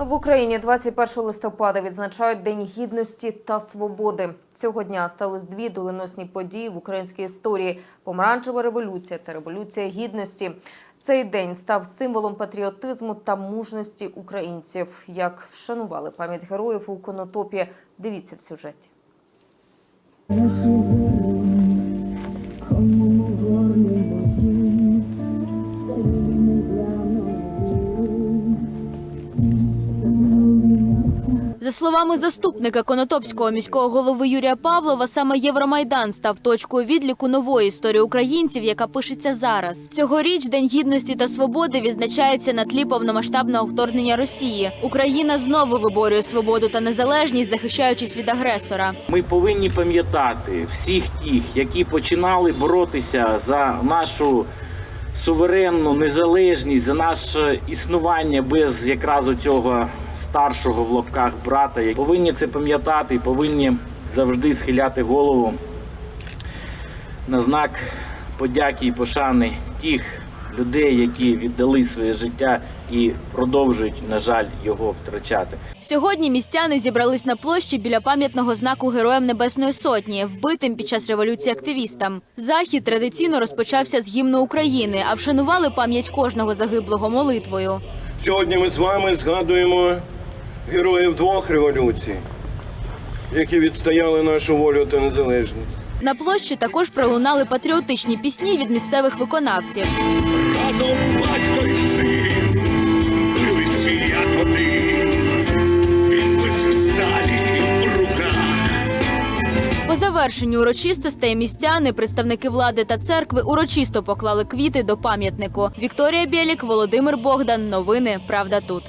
В Україні 21 листопада відзначають День гідності та свободи. Цього дня сталося дві доленосні події в українській історії: помаранчева революція та революція гідності. Цей день став символом патріотизму та мужності українців. Як вшанували пам'ять героїв у конотопі, дивіться в сюжеті. За словами заступника Конотопського міського голови Юрія Павлова, саме Євромайдан став точкою відліку нової історії українців, яка пишеться зараз. Цьогоріч День гідності та свободи відзначається на тлі повномасштабного вторгнення Росії. Україна знову виборює свободу та незалежність, захищаючись від агресора. Ми повинні пам'ятати всіх тих, які починали боротися за нашу суверенну незалежність, за наше існування без якраз цього старшого в лапках брата. Повинні це пам'ятати повинні завжди схиляти голову на знак подяки і пошани тих людей, які віддали своє життя і продовжують, на жаль, його втрачати. Сьогодні містяни зібрались на площі біля пам'ятного знаку Героям Небесної Сотні, вбитим під час революції активістам. Захід традиційно розпочався з гімну України, а вшанували пам'ять кожного загиблого молитвою. Сьогодні ми з вами згадуємо героїв двох революцій, які відстояли нашу волю та незалежність. На площі також пролунали патріотичні пісні від місцевих виконавців. разом батько і син, билися як один, відблиск сталі в руках. По завершенню урочистостей містяни, представники влади та церкви урочисто поклали квіти до пам'ятнику. Вікторія Білік, Володимир Богдан. Новини Правда тут.